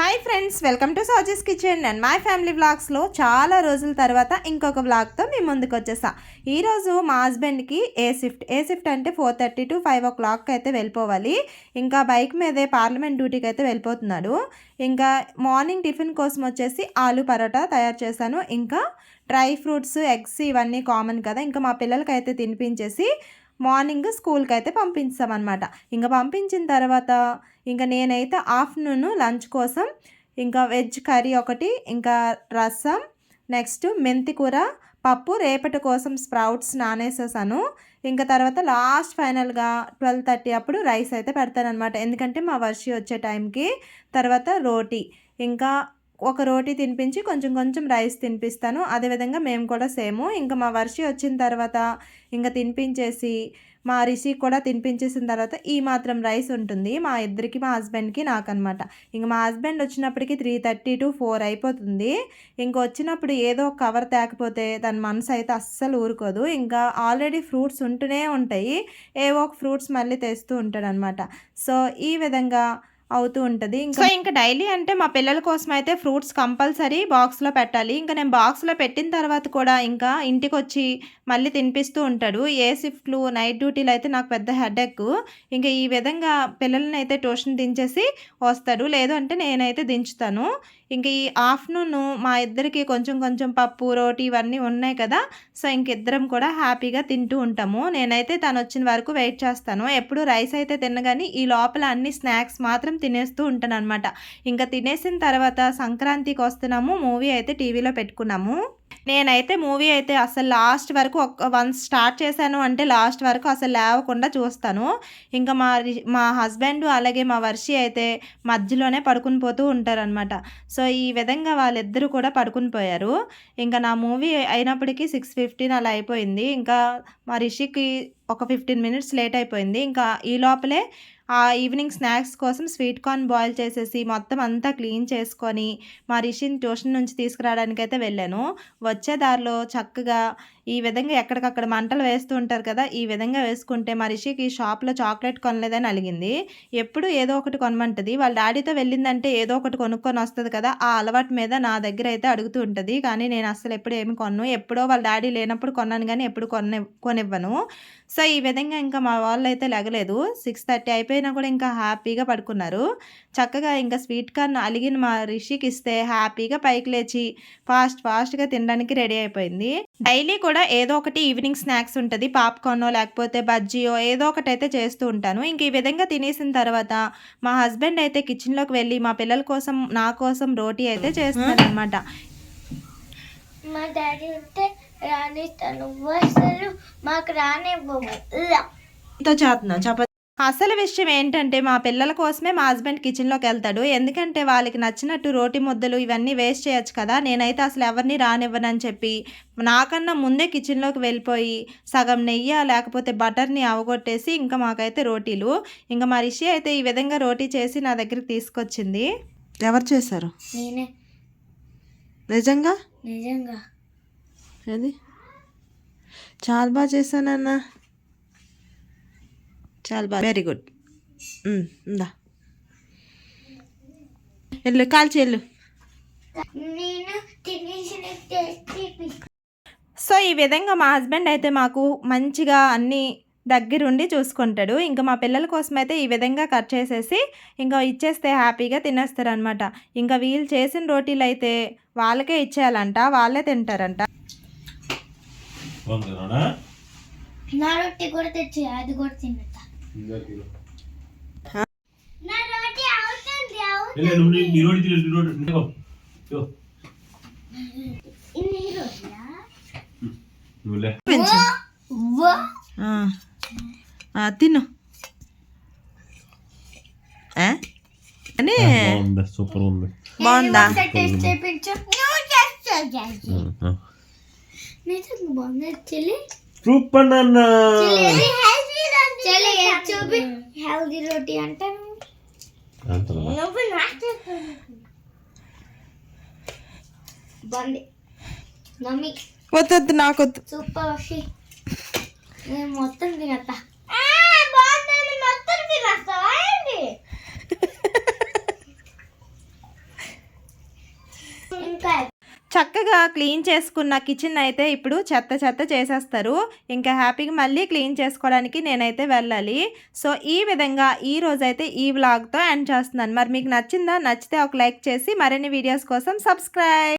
Hi friends welcome to Saj's kitchen and my family వ్లాగ్స్లో చాలా రోజుల తర్వాత ఇంకొక వ్లాగ్తో మేము ముందుకు వచ్చేసా. ఈరోజు మా హస్బెండ్కి ఏ షిఫ్ట్ ఏ షిఫ్ట్ అంటే ఫోర్ థర్టీ టు ఫైవ్ ఓ క్లాక్కి అయితే వెళ్ళిపోవాలి. ఇంకా బైక్ మీదే పార్లమెంట్ డ్యూటీకి అయితే వెళ్ళిపోతున్నాడు. ఇంకా మార్నింగ్ టిఫిన్ కోసం వచ్చేసి ఆలు పరోటా తయారు చేశాను. ఇంకా డ్రై ఫ్రూట్స్ ఎగ్స్ ఇవన్నీ కామన్ కదా ఇంకా మా పిల్లలకి అయితే తినిపించేసి మార్నింగ్ స్కూల్కి అయితే పంపించామన్నమాట ఇంకా పంపించిన తర్వాత ఇంకా నేనైతే ఆఫ్టర్నూన్ లంచ్ కోసం ఇంకా వెజ్ కర్రీ ఒకటి ఇంకా రసం నెక్స్ట్ మెంతి కూర పప్పు రేపటి కోసం స్ప్రౌట్స్ నానేసేసాను. ఇంకా తర్వాత లాస్ట్ ఫైనల్గా ట్వెల్వ్ థర్టీ అప్పుడు రైస్ అయితే పెడతానమాట ఎందుకంటే మా వర్షి వచ్చే టైంకి తర్వాత రోటీ. ఇంకా ఒక రోటీ తినిపించి కొంచెం కొంచెం రైస్ తినిపిస్తాను. అదేవిధంగా మేము కూడా సేము. ఇంకా మా వర్షి వచ్చిన తర్వాత ఇంకా తినిపించేసి మా రిషి కూడా తినిపించేసిన తర్వాత ఈ మాత్రం రైస్ ఉంటుంది. మా ఇద్దరికి మా హస్బెండ్కి నాకనమాట ఇంక మా హస్బెండ్ వచ్చినప్పటికి త్రీ థర్టీ టు ఫోర్ అయిపోతుంది. ఇంక వచ్చినప్పుడు ఏదో ఒక కవర్ తేకపోతే దాని మనసు అయితే అస్సలు ఊరుకోదు. ఇంకా ఆల్రెడీ ఫ్రూట్స్ ఉంటూనే ఉంటాయి. ఏవో ఒక ఫ్రూట్స్ మళ్ళీ తెస్తూ ఉంటాడనమాట సో ఈ విధంగా అవుతూ ఉంటుంది. ఇంకా ఇంకా డైలీ అంటే మా పిల్లల కోసం అయితే ఫ్రూట్స్ కంపల్సరీ బాక్స్లో పెట్టాలి. ఇంకా నేను బాక్స్లో పెట్టిన తర్వాత కూడా ఇంకా ఇంటికి వచ్చి మళ్ళీ తినిపిస్తూ ఉంటాడు. ఏ షిఫ్ట్లు నైట్ డ్యూటీలు అయితే నాకు పెద్ద హెడెక్. ఇంకా ఈ విధంగా పిల్లల్ని అయితే ట్యూషన్ దించేసి వస్తాడు. లేదు అంటే నేనైతే దించుతాను. ఇంక ఈ ఆఫ్టర్నూన్ మా ఇద్దరికి కొంచెం కొంచెం పప్పు రోటీ ఇవన్నీ ఉన్నాయి కదా. సో ఇంకిద్దరం కూడా హ్యాపీగా తింటూ ఉంటాము. నేనైతే తను వచ్చిన వరకు వెయిట్ చేస్తాను. ఎప్పుడు రైస్ అయితే తినగాని ఈ లోపల అన్ని స్నాక్స్ మాత్రం తినేస్తూ ఉంటాను అనమాట ఇంకా తినేసిన తర్వాత సంక్రాంతికి వస్తున్నాము మూవీ అయితే టీవీలో పెట్టుకున్నాము. నేనైతే మూవీ అయితే అసలు లాస్ట్ వరకు ఒక వన్స్ స్టార్ట్ చేశాను అంటే లాస్ట్ వరకు అసలు లేవకుండా చూస్తాను. ఇంకా మా రి- మా హస్బెండ్ అలాగే మా వర్షి అయితే మధ్యలోనే పడుకుని పోతూ ఉంటారనమాట సో ఈ విధంగా వాళ్ళిద్దరూ కూడా పడుకుని పోయారు. ఇంకా నా మూవీ అయినప్పటికీ సిక్స్ ఫిఫ్టీన్ అలా అయిపోయింది. ఇంకా మా రిషికి ఒక ఫిఫ్టీన్ మినిట్స్ లేట్ అయిపోయింది. ఇంకా ఈ లోపలే ఆ ఈవినింగ్ స్నాక్స్ కోసం స్వీట్ కార్న్ బాయిల్ చేసేసి మొత్తం అంతా క్లీన్ చేసుకొని మా రిషిని ట్యూషన్ నుంచి తీసుకురావడానికి అయితే వెళ్ళాను. వచ్చే దారిలో చక్కగా ఈ విధంగా ఎక్కడికక్కడ మంటలు వేస్తూ ఉంటారు కదా ఈ విధంగా వేసుకుంటే మా రిషికి షాప్లో చాక్లెట్ కొనలేదని అలిగింది. ఎప్పుడు ఏదో ఒకటి కొనమంటది. వాళ్ళ డాడీతో వెళ్ళిందంటే ఏదో ఒకటి కొనుక్కొని వస్తుంది కదా ఆ అలవాటు మీద నా దగ్గర అయితే అడుగుతూ ఉంటుంది. కానీ నేను అసలు ఎప్పుడు ఏమి కొన్ను. ఎప్పుడో వాళ్ళ డాడీ లేనప్పుడు కొన్నాను కానీ ఎప్పుడు కొన కొనివ్వను. సో ఈ విధంగా ఇంకా మా వాళ్ళు అయితే లెగలేదు. సిక్స్ థర్టీ అయిపోయినా కూడా ఇంకా హ్యాపీగా పడుకున్నారు. చక్కగా ఇంకా స్వీట్ కార్న్ అలిగిన మా రిషికి ఇస్తే హ్యాపీగా పైకి లేచి ఫాస్ట్ ఫాస్ట్గా తినడానికి రెడీ అయిపోయింది. డైలీ కూడా ఏదో ఒకటి ఈవినింగ్ స్నాక్స్ ఉంటుంది. పాప్కార్నో లేకపోతే బజ్జీయో ఏదో ఒకటి అయితే చేస్తూ ఉంటాను. ఇంక ఈ విధంగా తినేసిన తర్వాత మా హస్బెండ్ అయితే కిచెన్లోకి వెళ్ళి మా పిల్లల కోసం నా కోసం రోటీ అయితే చేస్తున్నాడు అనమాట మా డాడీ ఉంటే రానిస్తాను. అసలు మాకు రానివ్వము ఇలా. తో చేస్తున్నా. చపాతి అసలు విషయం ఏంటంటే మా పిల్లల కోసమే మా హస్బెండ్ కిచెన్లోకి వెళ్తాడు. ఎందుకంటే వాళ్ళకి నచ్చినట్టు రోటి ముద్దలు ఇవన్నీ వేస్ట్ చేయొచ్చు కదా. నేనైతే అసలు ఎవరిని రానివ్వనని చెప్పి నాకన్నా ముందే కిచెన్లోకి వెళ్ళిపోయి సగం నెయ్యి లేకపోతే బటర్ని అవగొట్టేసి ఇంకా మాకైతే రోటీలు. ఇంకా మా రిషి అయితే ఈ విధంగా రోటీ చేసి నా దగ్గరికి తీసుకొచ్చింది. ఎవరు చేశారు? నేనే. నిజంగా? నిజంగా. అది చాలా బాగా చేశానన్నా. చాలా బాగా. వెరీ గుడ్ ఇందా వెళ్ళు కాల్చి వెళ్ళు. సో ఈ విధంగా మా హస్బెండ్ అయితే మాకు మంచిగా అన్నీ దగ్గరుండి చూసుకుంటాడు. ఇంకా మా పిల్లల కోసం అయితే ఈ విధంగా కట్ చేసేసి ఇంకా ఇచ్చేస్తే హ్యాపీగా తినేస్తారు అనమాట ఇంకా వీళ్ళు చేసిన రోటీలు అయితే వాళ్ళకే ఇచ్చేయాలంట వాళ్ళే తింటారంట. వందనా నా రొట్టె కూడా తెచ్చి అది కూడా తిను సూపర్ ఉంది బాగుందా నేను ఒకసారి టేస్ట్ చేయించు నువ్వు చేస్తావు చేసి నిజంగా బాగుంది చెల్లి సూపర్ నాన్న హెల్దీ రోటీ అంటాను. అంతలా. నువ్వు నాకు బాగుంది మమ్మీ. వద్దు నాకొద్దు. సూపర్ నేను మొత్తం తినత్తా బాగుంది మొత్తం తినేస్తావా ఏంటి ఇంకా చక్కగా క్లీన్ చేసుకున్న కిచెన్ అయితే ఇప్పుడు చెత్త చెత్త చేసేస్తారు. ఇంకా హ్యాపీగా మళ్ళీ క్లీన్ చేసుకోవడానికి నేనైతే వెళ్ళాలి. సో ఈ విధంగా ఈ రోజైతే ఈ వ్లాగ్తో ఎండ్ చేస్తున్నాను. మరి మీకు నచ్చిందా? నచ్చితే ఒక లైక్ చేసి మరిన్ని వీడియోస్ కోసం సబ్స్క్రైబ్.